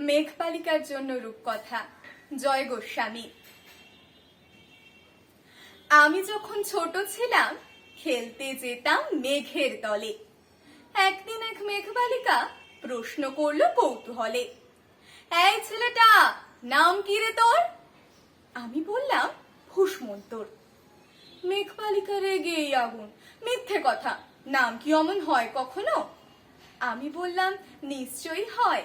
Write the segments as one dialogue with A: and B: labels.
A: মেঘপালিকার জন্য রূপকথা। জয় গোস্বামী। আমি যখন ছোট ছিলাম, খেলতে যেতাম মেঘের দলে। একদিন এক মেঘবালিকা প্রশ্ন করল কৌতূহলে, এই ছেলেটা, নাম কি রে তোর? আমি বললাম ভুসমন্তর মেঘপালিকা রেগে এই আগুন, মিথ্যে কথা, নাম কি অমন হয় কখনো? আমি বললাম, নিশ্চয়ই হয়।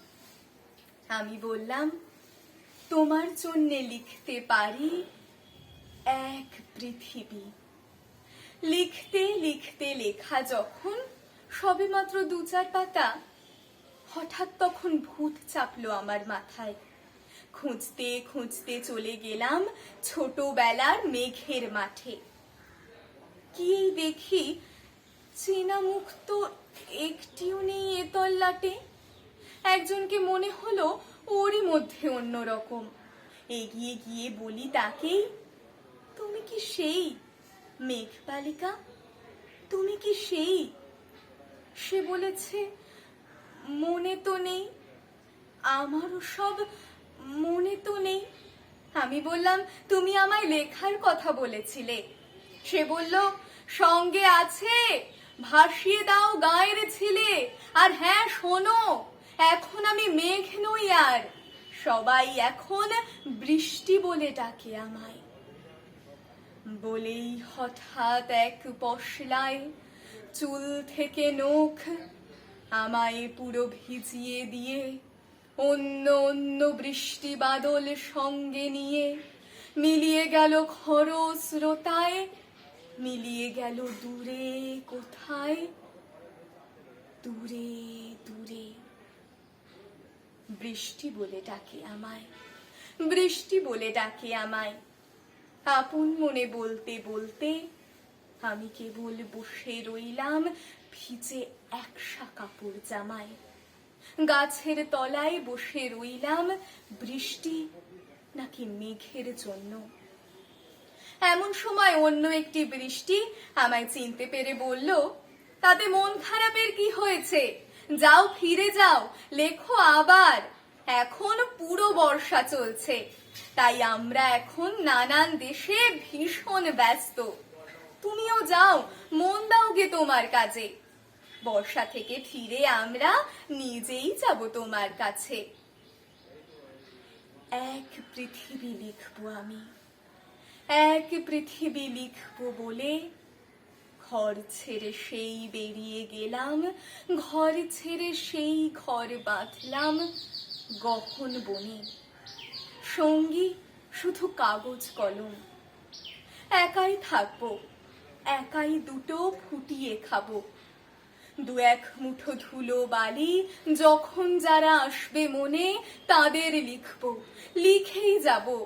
A: আমি বললাম, তোমার জন্য লিখতে পারি এক পৃথিবী। লিখতে লিখতে, লেখা যখন সবেমাত্র দু চার পাতা, হঠাৎ তখন ভূত চাপলো আমার মাথায়। খুঁজতে খুঁজতে চলে গেলাম ছোটবেলার মেঘের মাঠে। গিয়েই দেখি চেনা মুখ তো একটিও নেই এ তল্লাটে। একজনকে মনে হলো ওরই মধ্যে অন্যরকম। এগিয়ে গিয়ে বলি তাকেই, তুমি কি সেই মেঘবালিকা? তুমি কি সেই? সে বলেছে, মনে তো নেই, আমারও সব মনে তো নেই। আমি বললাম, তুমি আমায় লেখার কথা বলেছিলে। সে বলল, সঙ্গে আছে, ভাসিয়ে দাও গায়ের ছিলে, আর হ্যাঁ শোনো। এখন আমি মেঘ নই আর। সবাই এখন বৃষ্টি বলে ডাকে আমায়। বলেই হঠাৎ এক পশলায় চুল থেকে নখ আমায় পুরো ভিজিয়ে দিয়ে, অন্য অন্য বৃষ্টি বাদল সঙ্গে নিয়ে মিলিয়ে গেল খরস্রোতায় মিলিয়ে গেল দূরে কোথায়? দূরে দূরে। বৃষ্টি বলে ডাকে আমায়, বৃষ্টি বলে ডাকে আমায়। আপন মনে বলতে বলতে আমি কেবল বসে রইলাম ভিজে একসা কাপড় জামায়। গাছের তলায় বসে রইলাম বৃষ্টি নাকি মেঘের জন্য। এমন সময় অন্য একটি বৃষ্টি আমায় চিনতে পেরে বলল, তাতে মন খারাপের কি হয়েছে? যাও, ফিরে যাও। লেখো আবার। এখন পুরো বর্ষা চলছে। তাই আমরা এখন নানান দেশে ভীষণ ব্যস্ত। তুমিও যাও, মন দাও গে তোমার কাজে। বর্ষা থেকে ফিরে আমরা নিজেই যাব তোমার কাছে। এক পৃথিবী লিখব আমি। এক পৃথিবী লিখব বলে ঘর ছেড়ে সেই বেরিয়ে গেলাম। ঘর ছেড়ে সেই ঘর বাঁধলাম। গহন বনে। সঙ্গী, শুধু কাগজ, কলম। একাই থাকব, একাই দুটো ফুটিয়ে খাব। দু এক মুঠো ধুলো বালি যখন যারা আসবে মনে, তাদের লিখব, লিখেই যাব।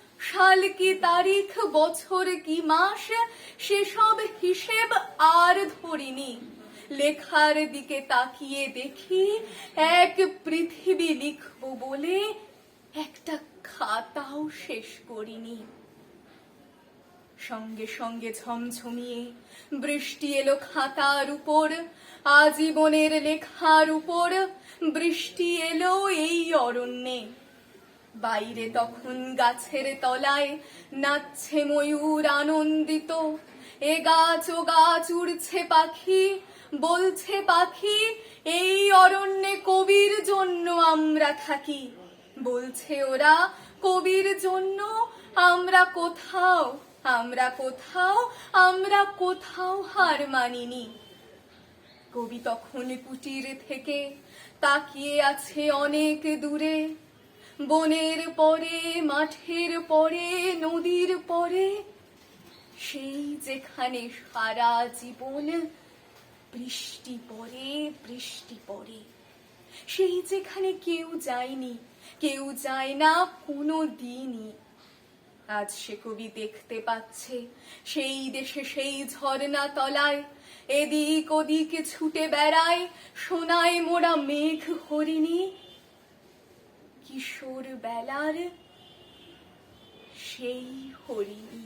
A: সাল কি তারিখ, বছর কি মাস, সেসব হিসেব আর ধরিনি। লেখার দিকে তাকিয়ে দেখি এক পৃথিবী লিখব বলে একটা খাতাও শেষ করিনি। সঙ্গে সঙ্গে ঝমঝমিয়ে বৃষ্টি এলো খাতার উপর, আজীবনের লেখার উপর বৃষ্টি এলো এই অরণ্যে। বাইরে তখন গাছের তলায় নাচছে ময়ূর আনন্দিত। এ গাছ, ও গাছ, উড়ছে পাখি, বলছে পাখি, এই অরণ্যে কবির জন্য আমরা থাকি। বলছে ওরা, কবির জন্য আমরা কোথাও আমরা কোথাও আমরা কোথাও হার মানিনি। কবি তখন কুটির থেকে তাকিয়ে আছে অনেক দূরে। বনের পরে, মাঠের পরে, নদীর পরে, সেই যেখানে সারা জীবন বৃষ্টি পড়ে বৃষ্টি পড়ে, সেই যেখানে কেউ যায়নি, কেউ যায় না কোনো দিনই। আজ সে কবি দেখতে পাচ্ছে, সেই দেশে সেই ঝর্ণা তলায়, এদিক ওদিক ছুটে বেড়ায়, সোনায় মোড়া মেঘ হরিণী। কিশোর বেলার সেই হরিণী